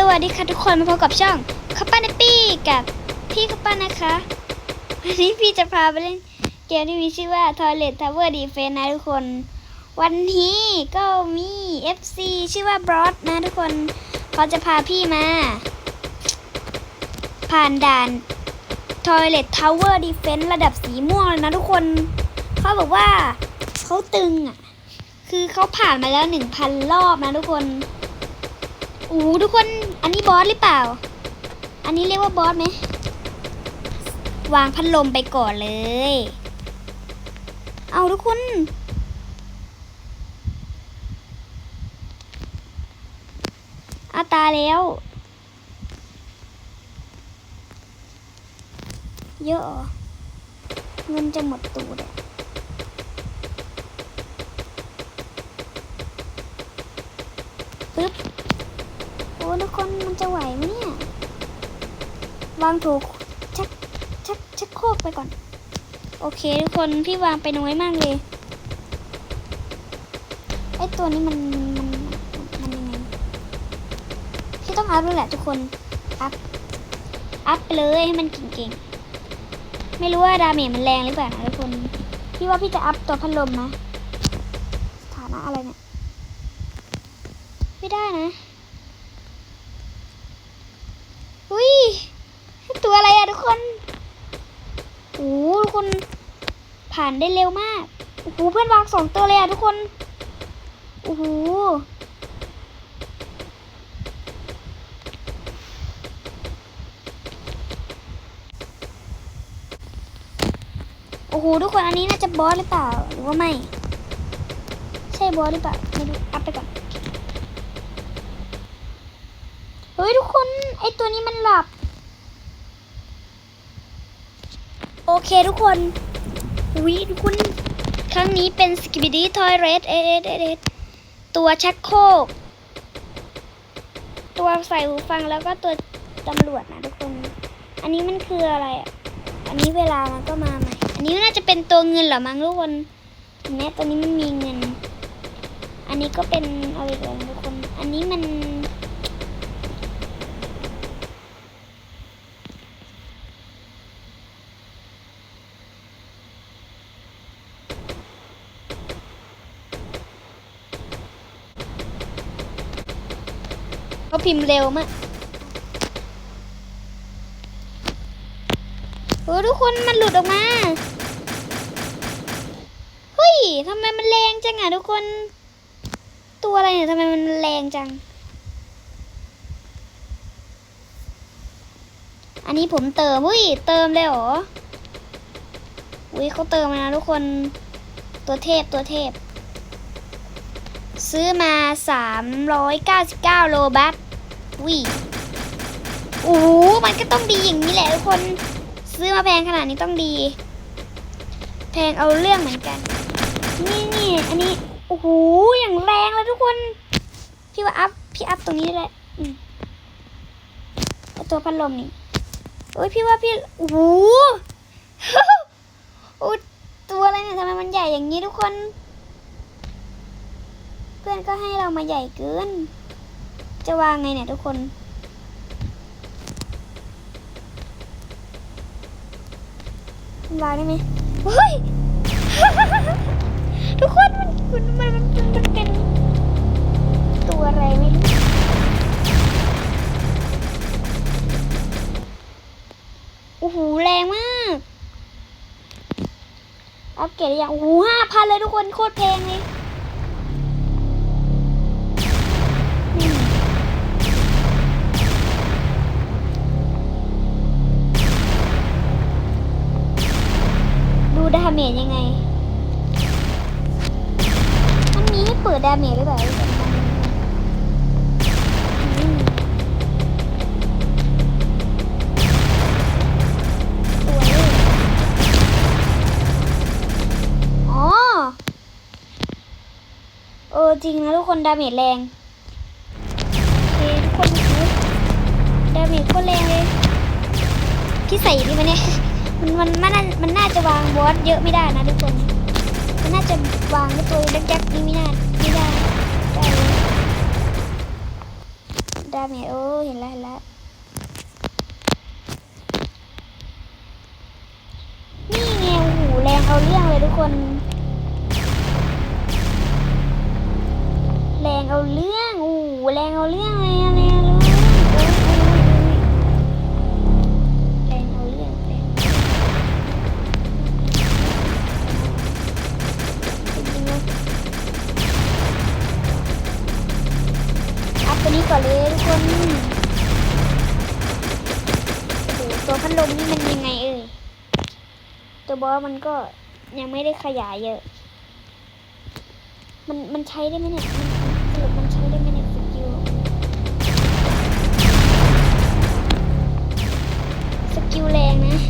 สวัสดีค่ะทุกคนมาพบกับช่องคัปป้าในปี้กับพี่คัปป้านะคะวันนี้พี่จะพาไปเล่นเกมที่มีชื่อว่า Toilet Tower Defense นะทุกคน วันนี้ก็มี FC ชื่อว่าบรอสนะทุกคนเขาจะพาพี่มา ผ่านด่าน Toilet Tower Defense ระดับสีม่วงเลยนะทุกคนเขาบอกว่าเขาตึงอะคือเขาผ่านมาแล้วหนึ่งพันรอบนะทุกคน อู้ทุกคนอันนี้บอสหรือเปล่า อันนี้เรียกว่าบอสไหม วางพัดลมไปก่อนเลย เอาทุกคน อาตาแล้ว เยอะเงินจะหมดตูดอะปึ๊บ ทุกคนมันจะไหวไหมเนี่ย วางถูกชักชักชักโคกไปก่อน โอเค ทุกคนพี่วางไปน้อยมากเลยไอตัวนี้มันมันมันยังไงพี่ต้องอัพด้วยแหละทุกคนอัพอัพไปเลยให้มันเก่งๆไม่รู้ว่าดาเมจมันแรงหรือเปล่านะทุกคนพี่ว่าพี่จะอัพตัวพัดลมนะสถานะอะไรเนี่ยไม่ได้นะ อุ้ย ตัวอะไรอะทุกคน โอ้โหทุกคนผ่านได้เร็วมากโอ้โหเพื่อนวางสองตัวเลยอะทุกคนโอ้โหโอ้โหทุกคนอันนี้น่าจะบอสหรือเปล่าหรือว่าไม่ ใช่บอสหรือเปล่าไม่รู้อัพไปก่อนเฮ้ยทุกคนไอตัวนี้มันหลับ โอเคทุกคนวิทุกคนครั้งนี้เป็นสกิบิดี้ทอยเรสเอเอเอเอตัวชักโครกตัวใส่หูฟังแล้วก็ตัวตำรวจนะทุกคน อันนี้มันคืออะไรอะ อันนี้เวลามันก็มาใหม่ อันนี้น่าจะเป็นตัวเงินเหรอมั้งทุกคนแม้ตัวนี้มันมีเงิน อันนี้ก็เป็นอะไรกันทุกคน อันนี้มัน พิมพ์เร็วมากโอ้ทุกคนมันหลุดออกมา เฮ้ยทำไมมันแรงจังอะทุกคน ตัวอะไรเนี่ยทำไมมันแรงจัง อันนี้ผมเติมเฮ้ย เติมเลยเหรอ อุ้ยเขาเติมมานะทุกคน ตัวเทพตัวเทพ ซื้อมา 399 โลบัต วิโอ้โหมันก็ต้องดีอย่างนี้แหละทุกคน ซื้อมาแพงขนาดนี้ต้องดี แพงเอาเรื่องเหมือนกัน นี่นี่อันนี้ โอ้โห อย่างแรงเลยทุกคน พี่ว่าอัพ พี่อัพตรงนี้เลยอืตัวพัดลมนี่โอ้ยพี่ว่าพี่ โอ้โหโอ้ตัวอะไรเนี่ยทำไมมันใหญ่อย่างนี้ทุกคน เพื่อนก็ให้เรามาใหญ่เกิน จะวางไงเนี่ยทุกคน วางได้ไหมเฮ้ย ทุกคนมันมันมันมันมันเป็นตัวอะไรไม่รู้โอ้โหแรงมากอัปเกรดได้ยังโอ้โหห้าพันเลยทุกคนโคตรแพงเลย ดาเมจแรงโอเคทุกคนดูดาเมจโคตรแรงเลยพี่ใส่ดีไหมเนี่ยมันมันมันน่ามันน่าจะวางบอสเยอะไม่ได้นะทุกคน มันน่าจะวางในตัวเล็กๆนี่ไม่น่าไม่ได้ได้ดาเมจโอ้เห็นแล้วเห็นแล้วนี่ไงโอ้โหแรงเอาเรื่องเลยทุกคน แรงเอาเรื่องโอ้แรงเอาเรื่องเลยอะแรงเอาเรื่องแรงเอาเรื่องแรงอัพตัวนี้ก่อนเลยทุกคนโอ้ตัวพัดลมนี่มันยังไงเอ่ยตัวบอสมันก็ยังไม่ได้ขยายเยอะ มันมันใช้ได้ไหมเนี่ย แรงนะ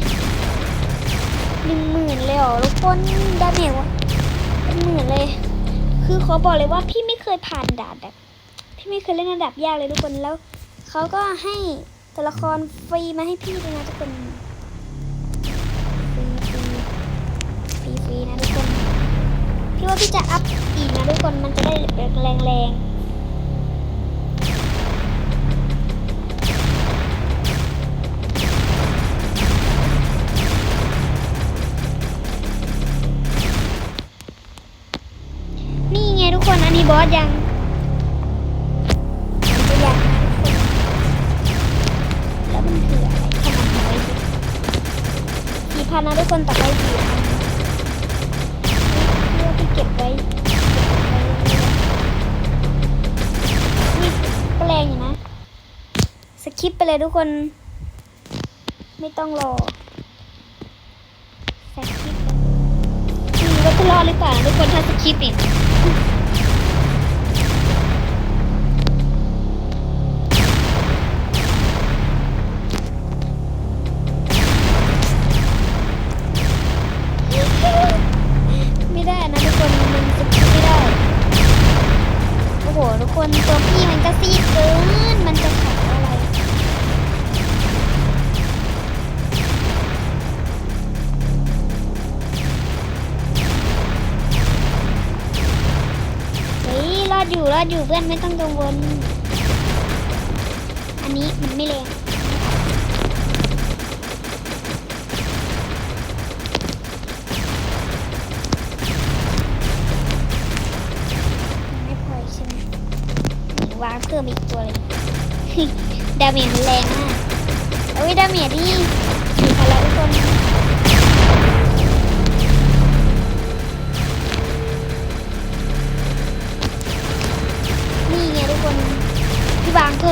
หนึ่งหมื่นเลยเหรอทุกคนดาเมจวะเป็นหมื่นเลย คือขอบอกเลยว่าพี่ไม่เคยผ่านด่านแบบ พี่ไม่เคยเล่นระดับยากเลยทุกคนแล้วเขาก็ให้ตัวละครฟรีมาให้พี่ด้วยนะทุกคนฟรีฟรีฟรีฟรีนะทุกคนพี่ว่าพี่จะอัพอีกนะทุกคนมันจะได้แรงแรง บอสยังมันจะยังทุกคนแล้วมันคืออะไรขนาดน้อยสี่พันนะทุกคนต่อไปสี่พันเลือที่เก็บไว้นี่ก็แรงอยู่นะ สคิปไปเลยทุกคน ไม่ต้องรอสคิปเลยอืมว่าจะรอดหรือเปล่าทุกคนถ้าสคิปอีก อยู่เพื่อนไม่ต้องกังวล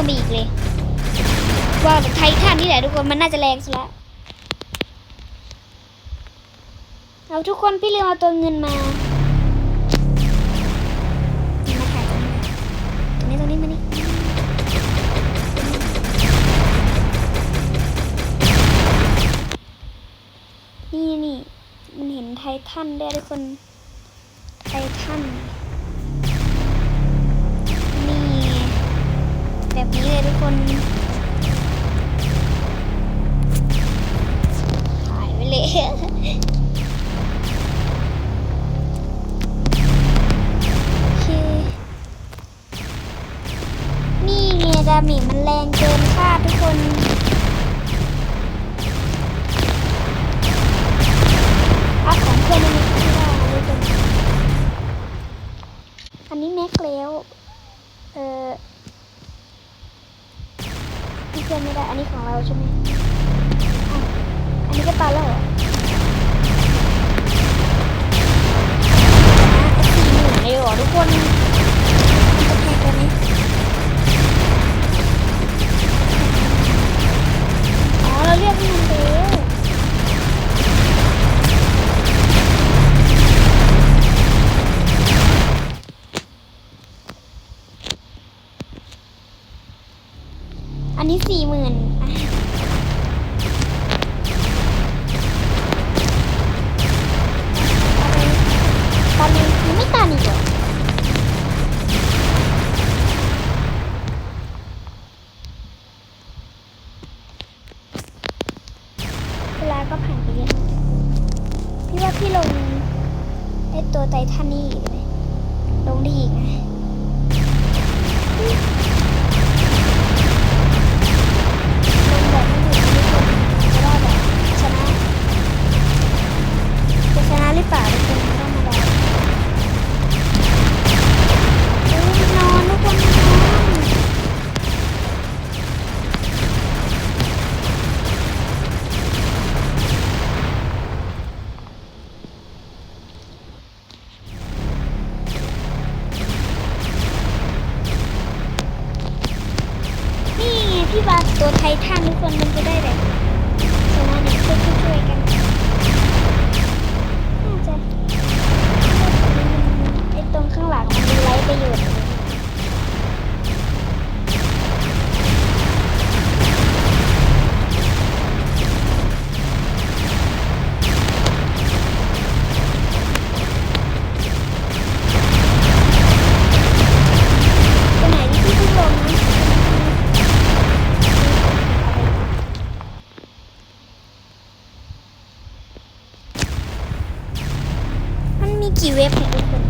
พี่วางเพิ่มอีกเลย ว่าไททันนี่แหละทุกคนมันน่าจะแรงสุดละเอาทุกคนพี่เรียเอาตัวเงินมามาถ่ายตรงนี้ตรงนี้มานี่นี่นี่มันเห็นไททันได้ทุกคนไททัน นี้เลยทุกคนหายไปเลยโอนี่ไงดามิมันแรงเกินคาดทุกคน อันนี้สี่หมื่นตอนนี้ยังไม่ตันอีกเหรอ มีกี่เว็บเนี่ยทุกคน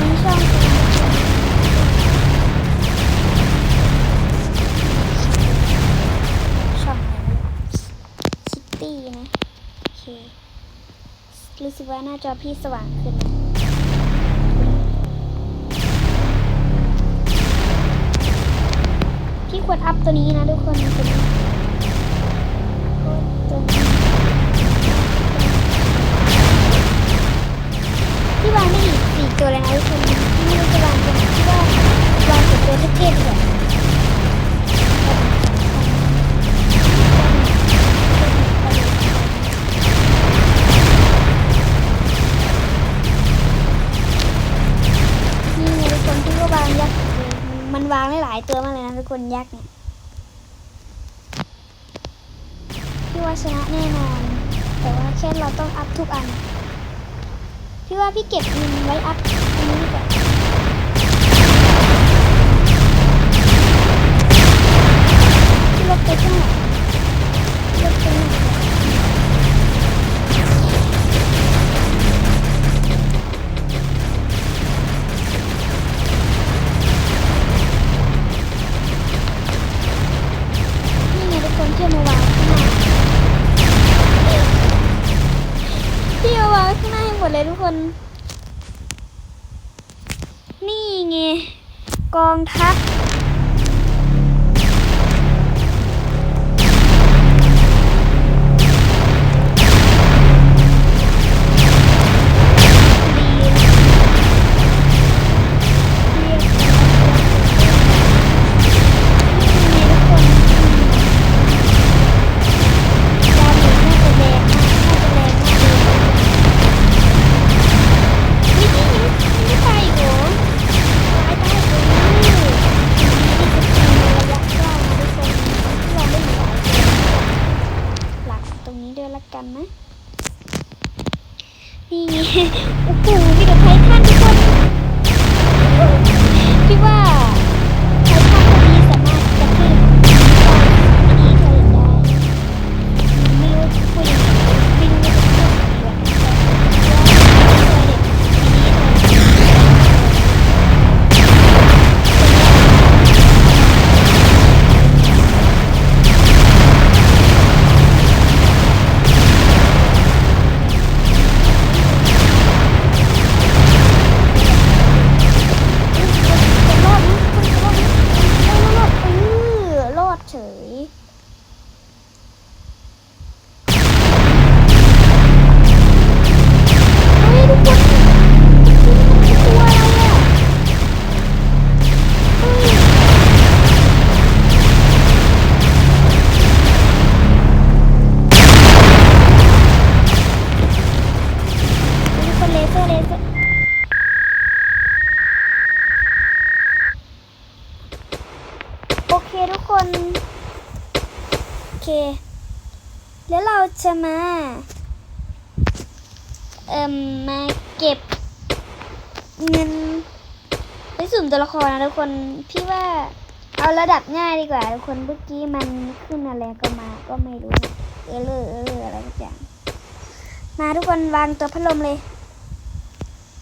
มีช่องช่องหนไม่รู้คิตตี้นะโอเครู้สึกว่าหน้าจอพี่สว่างขึ้น ตัวนี้นะทุกคนตัวนี้ตัวนี้พี่วางได้อีกสี่ตัวเลยนะทุกคนพี่ไม่รู้จะวางตัวไหนพี่ว่าวางแต่ตัวเทพๆดีกว่านี่ไงทุกคนพี่ก็วางยักษ์เลยมันวางได้หลายตัวมากเลยนะทุกคนยักษ์เนี่ย ว่าชนะแน่นอน แต่ว่าแค่เราต้องอัพทุกอัน พี่ว่าพี่เก็บเงินไว้อัพอันนี้ดีกว่าพี่ลบไปเท่าไหร่ล คน นี่ไง กองทัพ นี้ด้ กคนพี่ว่าเอาระดับง่ายดีกว่าทุกคนเมื่อกี้มันขึ้นอะไรก็มาก็ไม่รู้ เออเลอเออเลออะไรสักอย่างมาทุกคนวางตัวพัดลมเลย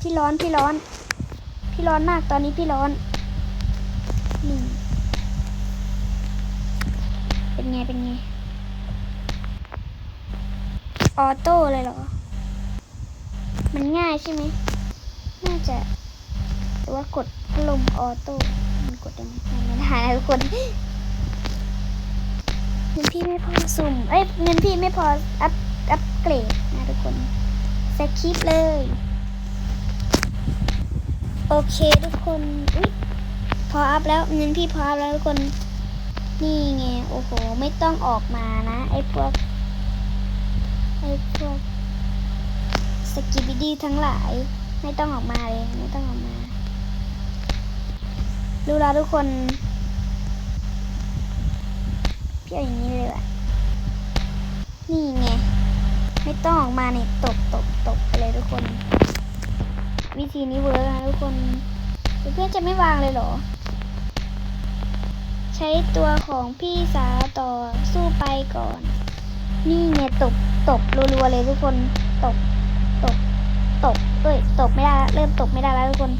พี่ร้อนพี่ร้อน พี่ร้อนมากตอนนี้พี่ร้อนนี่เป็นไงเป็นไงออโต้เลยเหรอ มันง่ายใช่ไหมน่าจะแต่ว่ากด พัดลมออโต้มันกดยังไงม่ได้นะทุกคนเงินพี่ไม่พอสุ่มเอ้ยเงินพี่ไม่พออัพอัปเกรดนะทุกคนสคริปเลย โอเคทุกคนอุ๊ยพออัพแล้วเงั้นพี่พออัพแล้วทุกคน นี่ไงโอ้โหไม่ต้องออกมานะไอ้พวกไอ้พวกสกิบิดี้ทั้งหลาย ไม่ต้องออกมาเลยไม่ต้องออกมา ดูแลทุกคนเพี่เอย่างนี้เลยว่ะนี่ไง ไม่ต้องออกมาเนี่ยตบตบตบไปเลยทุกคน วิธีนี้เวิร์กนะทุกคนเพื่อนจะไม่วางเลยเหรอ ใช้ตัวของพี่สาวต่อสู้ไปก่อน นี่ไงตบตบรัวๆเลยทุกคนตบตบตบเอ้ยตบไม่ได้เริ่มตบไม่ได้แล้วทุกคน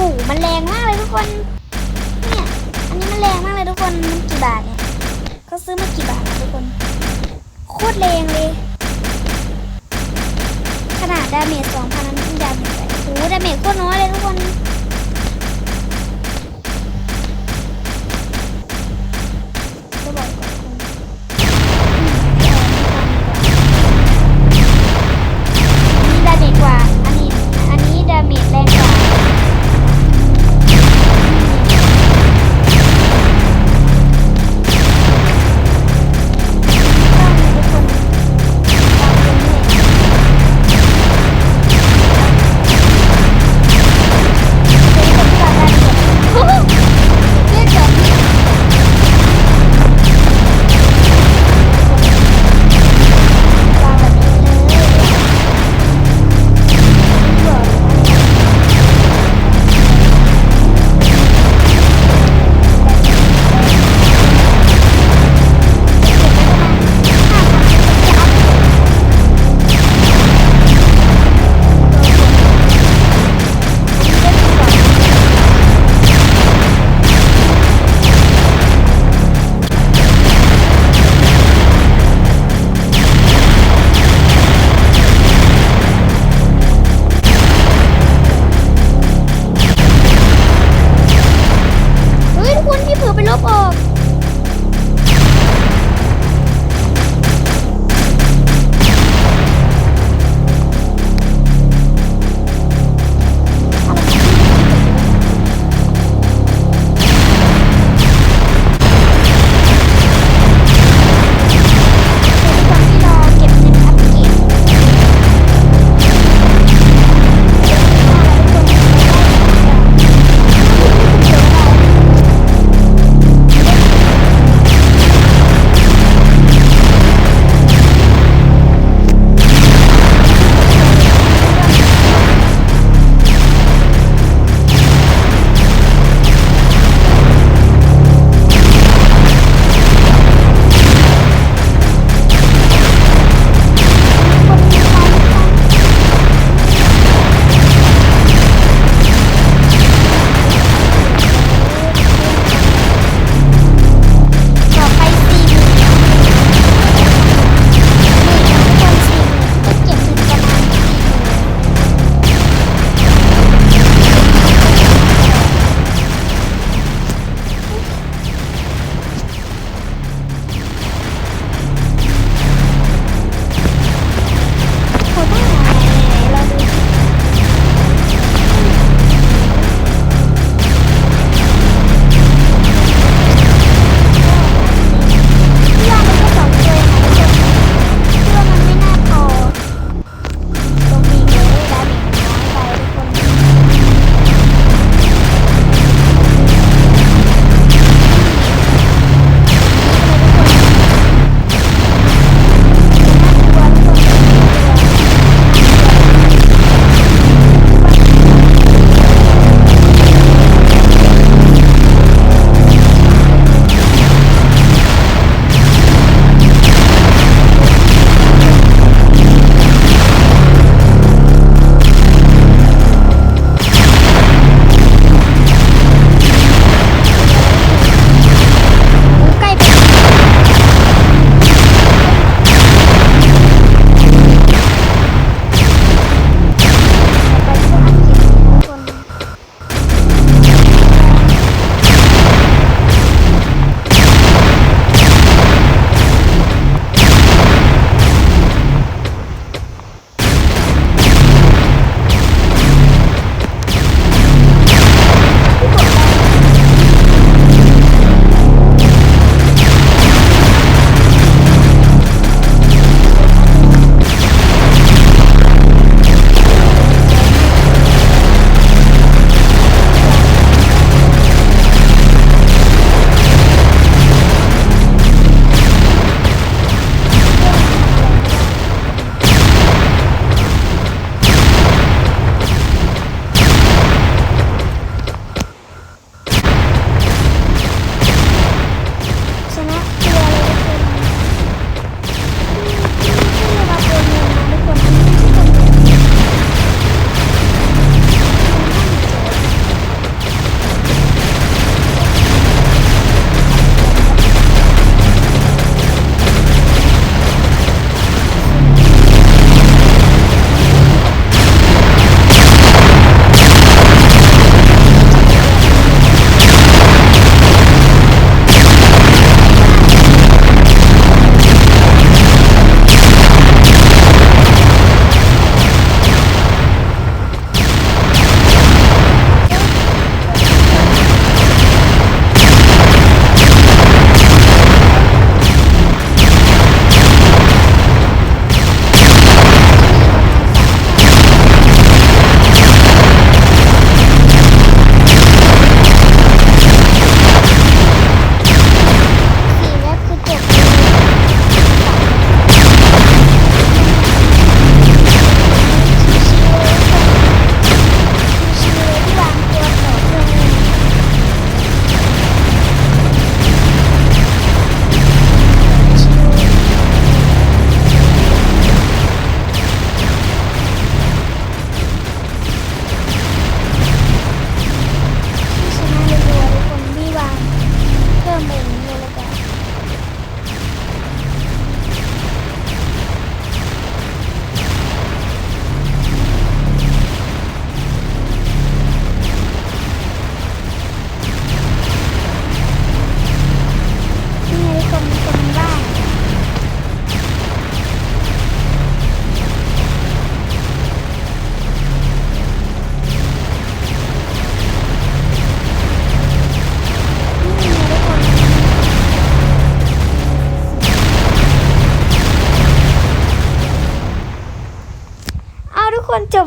โอ้มันแรงมากเลยทุกคน เนี่ย อันนี้มันแรงมากเลยทุกคน มันกี่บาทเนี่ยเขาซื้อมากี่บาททุกคน โคตรแรงเลย ขนาดดาเมจสองพันนั้นดาเมจโอ้โหดาเมจโคตรน้อยเลยทุกคน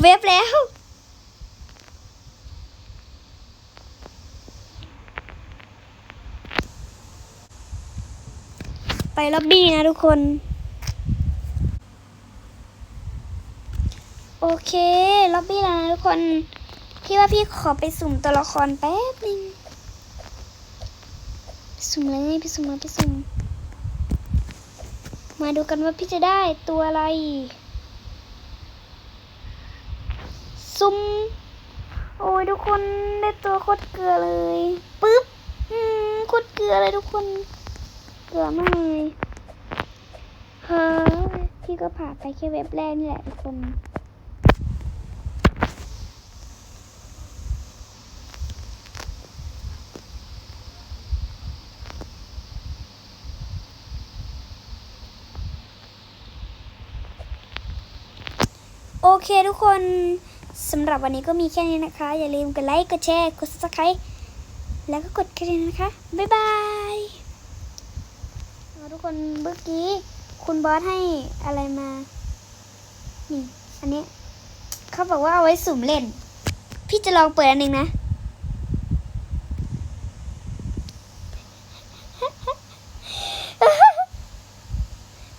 เว็บแล้ว ไปล็อบบี้นะทุกคน โอเคล็อบบี้แล้วนะทุกคน พี่ว่าพี่ขอไปสุ่มตัวละครแป๊บนึงสุ่มเลยพี่สุ่มเลยพี่สุ่ม มาดูกันว่าพี่จะได้ตัวอะไร ซุ่มโอ้ยทุกคนได้ตัวโคตรเกลือเลยปึ๊บอืมโคตรเกลือเลยทุกคน เกลือมากเลยเฮ้ยพี่ก็ผ่านไปแค่เว็บแรกนี่แหละทุกคนโอเคทุกคน สำหรับวันนี้ก็มีแค่นี้นะคะ อย่าลืมกดไลค์ กดแชร์ กด subscribe แล้วก็กดกระดิ่งนะคะ บ๊ายบายทุกคนเมื่อกี้ คุณบอสให้อะไรมา นี่ อันนี้ เขาบอกว่าเอาไว้สุ่มเล่น พี่จะลองเปิดอันหนึ่งนะ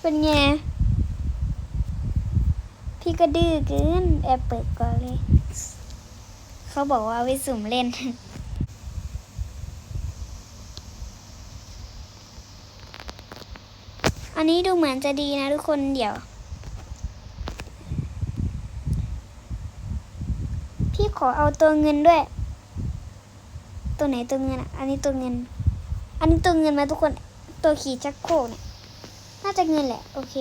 เป็นไงี่ก็ดื้อเกินแอบเปิดก่อนเลย เขาบอกว่าไว้สุ่มเล่น อันนี้ดูเหมือนจะดีนะทุกคนเดี๋ยว พี่ขอเอาตัวเงินด้วย ตัวไหนตัวเงินอะ อันนี้ตัวเงิน อันนี้ตัวเงินมาทุกคน ตัวขี่จักรโคกเนี่ย น่าจะเงินแหละ โอเค